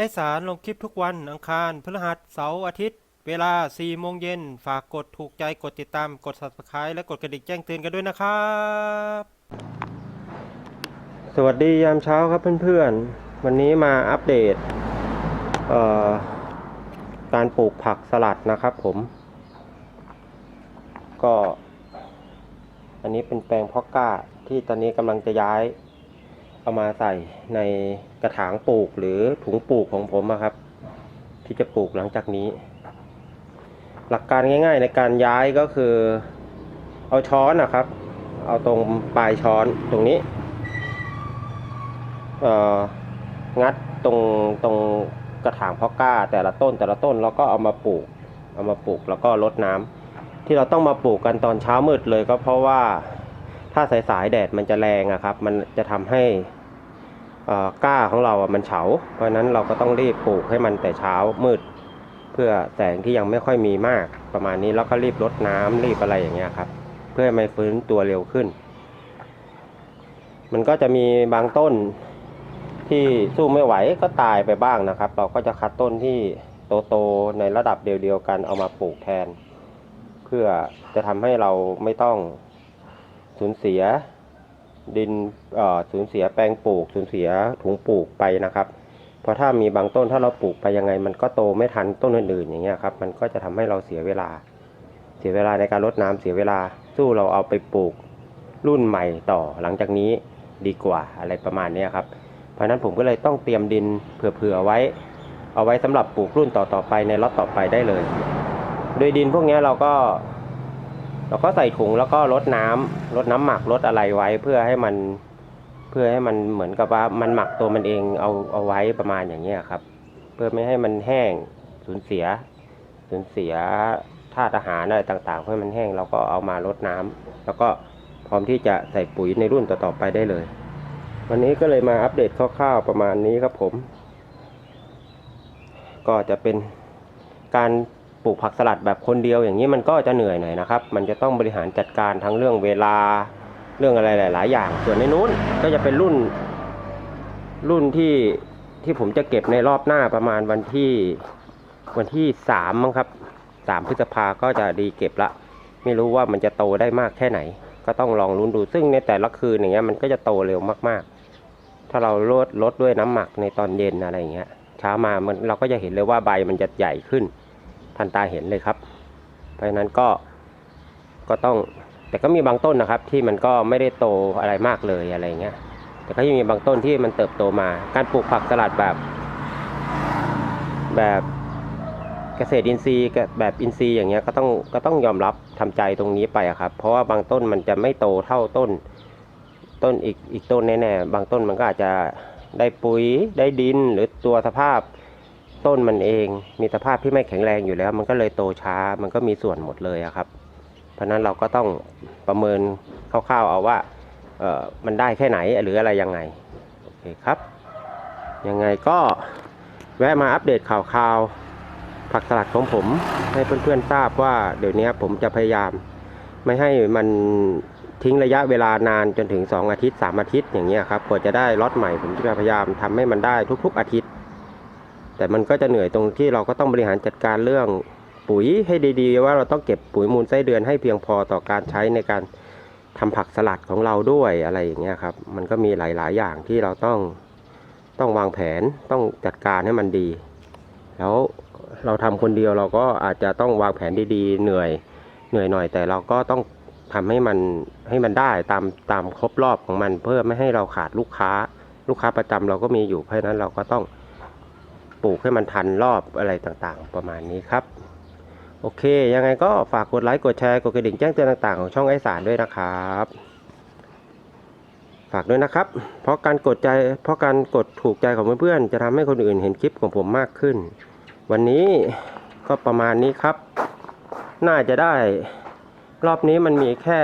ไอสารลงคลิปทุกวันอังคารพฤหัสเสาร์อาทิตย์ เวลา 4 โมงเย็น ฝากกดถูกใจกดติดตามกด subscribe และกดกระดิ่งแจ้งเตือนกันด้วยนะครับ สวัสดียามเช้าครับเพื่อนๆ วันนี้มาอัปเดตเอ่อการปลูกผักสลัดนะครับผม ก็ อันนี้เป็นแปลงพาะกล้าที่ตอนนี้กำลังจะย้าย เอามาใส่ในกระถางปลูกหรือถุงปลูกของผมอะครับ ที่จะปลูกหลังจากนี้ หลักการง่าย ๆ ในการย้ายก็คือ เอาช้อนนะครับ เอาตรงปลายช้อนตรงนี้เอองัดตรงตรงกระถางเพาะกล้า แต่ละต้นแต่ละต้นแล้วก็เอามาปลูก เอามาปลูกแล้วก็รดน้ำที่เราต้องมาปลูกกันตอนเช้ามืดเลยก็เพราะว่า ถ้าสายๆแดดมันจะแรงอะครับ มันจะทำให้ก้าของเราอะมันเฉา เพราะนั้นเราก็ต้องรีบปลูกให้มันแต่เช้ามืด เพื่อแสงที่ยังไม่ค่อยมีมากประมาณนี้แล้วก็รีบรดน้ำรีบอะไรอย่างเงี้ยครับ เพื่อให้มันฟื้นตัวเร็วขึ้น มันก็จะมีบางต้นที่สู้ไม่ไหวก็ตายไปบ้างนะครับ เราก็จะคัดต้นที่โตๆในระดับเดียวๆกันเอามาปลูกแทน เพื่อจะทำให้เราไม่ต้อง สูญเสียดินสูญเสียแปลงปลูกสูญเสียถุงปลูกไปนะครับ เพราะถ้ามีบางต้นถ้าเราปลูกไปยังไง มันก็โตไม่ทันต้นอื่นๆอย่างเงี้ยครับ มันก็จะทำให้เราเสียเวลา เสียเวลาในการรดน้ำเสียเวลา สู้เราเอาไปปลูกรุ่นใหม่ต่อหลังจากนี้ดีกว่าอะไรประมาณนี้ครับ เพราะฉะนั้นผมก็เลยต้องเตรียมดินเผื่อๆไว้ เอาไว้สำหรับปลูกรุ่นต่อๆไปในล็อตต่อไปได้เลย โดยดินพวกนี้เราก็ เราก็ใส่ถุงแล้วก็รดน้ำรดน้ำหมักรดอะไรไว้เพื่อให้มันเพื่อให้มันเหมือนกับว่ามันหมักตัวมันเองเอาเอาไว้ประมาณอย่างเงี้ยครับ เพื่อไม่ให้มันแห้งสูญเสียสูญเสียธาตุอาหารอะไรต่างๆเพื่อให้มันแห้งเราก็เอามารดน้ำแล้วก็พร้อมที่จะใส่ปุ๋ยในรุ่นต่อๆไปได้เลย วันนี้ก็เลยมาอัปเดตคร่าวๆประมาณนี้ครับผม ก็จะเป็นการ ปลูกผักสลัดแบบคนเดียวอย่างนี้มันก็จะเหนื่อยหน่อยนะครับ มันจะต้องบริหารจัดการทั้งเรื่องเวลาเรื่องอะไรหลาย ๆ อย่าง ส่วนในนู้นก็จะเป็นรุ่น รุ่นที่ที่ผมจะเก็บในรอบหน้าประมาณวันที่วันที่สามมั้งครับสามพฤษภาก็จะดีเก็บละ ไม่รู้ว่ามันจะโตได้มากแค่ไหน ก็ต้องลองลุ้นดูซึ่งในแต่ละคืนอย่างเงี้ยมันก็จะโตเร็วมากๆ ถ้าเราลดลดด้วยน้ำหมักในตอนเย็นอะไรอย่างเงี้ย เช้ามามันเราก็จะเห็นเลยว่าใบมันจะใหญ่ขึ้น ทันตาเห็นเลยครับ เพราะฉะนั้นก็ก็ต้องแต่ก็มีบางต้นนะครับ ที่มันก็ไม่ได้โตอะไรมากเลยอะไรเงี้ยแต่ก็ยังมีบางต้นที่มันเติบโตมา การปลูกผักสลัดแบบ แบบเกษตรอินทรีย์แบบอินทรีย์อย่างเงี้ยก็ต้องก็ต้องยอมรับทำใจตรงนี้ไปครับ เพราะว่าบางต้นมันจะไม่โตเท่าต้น ต้นอีกอีกต้นแน่ๆบางต้นมันก็อาจจะได้ปุ๋ยได้ดินหรือตัวสภาพ ต้นมันเอง มีสภาพที่ไม่แข็งแรงอยู่แล้ว มันก็เลยโตช้ามันก็มีส่วนหมดเลยครับ เพราะนั้นเราก็ต้องประเมินคร่าวๆเอาว่าเออมันได้แค่ไหนหรืออะไรยังไงโอเคครับ ยังไงก็แวะมาอัปเดตข่าวๆผักสลัดของผมให้เพื่อนๆทราบว่าเดี๋ยวนี้ผมจะพยายาม ไม่ให้มันทิ้งระยะเวลานานจนถึง 2 อาทิตย์ 3 อาทิตย์อย่างเงี้ยครับกว่าจะได้ล็อตใหม่ผมจะพยายามทำให้มันได้ทุก ๆ อาทิตย์ แต่มันก็จะเหนื่อยตรงที่เราก็ต้องบริหารจัดการเรื่องปุ๋ยให้ดีๆ ว่าเราต้องเก็บปุ๋ยมูลไส้เดือนให้เพียงพอต่อการใช้ในการทำผักสลัดของเราด้วยอะไรอย่างเงี้ยครับ มันก็มีหลายๆ อย่างที่เราต้องต้องวางแผนต้องจัดการให้มันดี แล้วเราทำคนเดียวเราก็อาจจะต้องวางแผนดีๆ เหนื่อยเหนื่อยหน่อย แต่เราก็ต้องทำให้มันให้มันได้ตามตามครบรอบของมันเพื่อไม่ให้เราขาดลูกค้า ลูกค้าประจำเราก็มีอยู่เพราะฉะนั้นเราก็ต้อง ปลูกให้มันทันรอบอะไรต่างๆ ประมาณนี้ครับ โอเค ยังไงก็ฝากกดไลค์กดแชร์กดกระดิ่งแจ้งเตือนต่างๆของช่องไอสารด้วยนะครับ ฝากด้วยนะครับ เพราะการกดใจเพราะการกดถูกใจของเพื่อนๆจะทำให้คนอื่นเห็นคลิปของผมมากขึ้น วันนี้ก็ประมาณนี้ครับ น่าจะได้รอบนี้มันมีแค่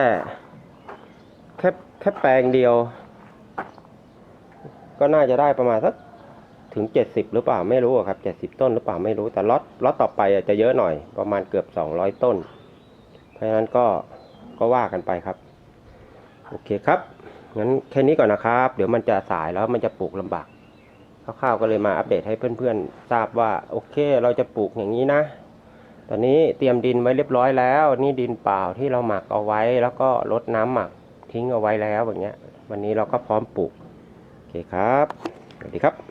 แค่แค่แปลงเดียว ก็น่าจะได้ประมาณสัก ถึง 70 หรือเปล่าไม่รู้ครับ 70 ต้นหรือเปล่าไม่รู้แต่ล็อตล็อตต่อไปอะจะเยอะหน่อยประมาณเกือบ 200 ต้น เพราะฉะนั้นก็ก็ว่ากันไปครับ โอเคครับงั้นแค่นี้ก่อนนะครับ เดี๋ยวมันจะสายแล้วมันจะปลูกลำบากคร่าวๆก็เลยมาอัปเดตให้เพื่อนๆ ทราบว่าโอเคเราจะปลูกอย่างนี้นะ ตอนนี้เตรียมดินไว้เรียบร้อยแล้ว นี่ดินเปล่าที่เราหมักเอาไว้ แล้วก็ลดน้ำหมักทิ้งเอาไว้แล้วอย่างเงี้ย วันนี้เราก็พร้อมปลูกโอเคครับสวัสดีครับ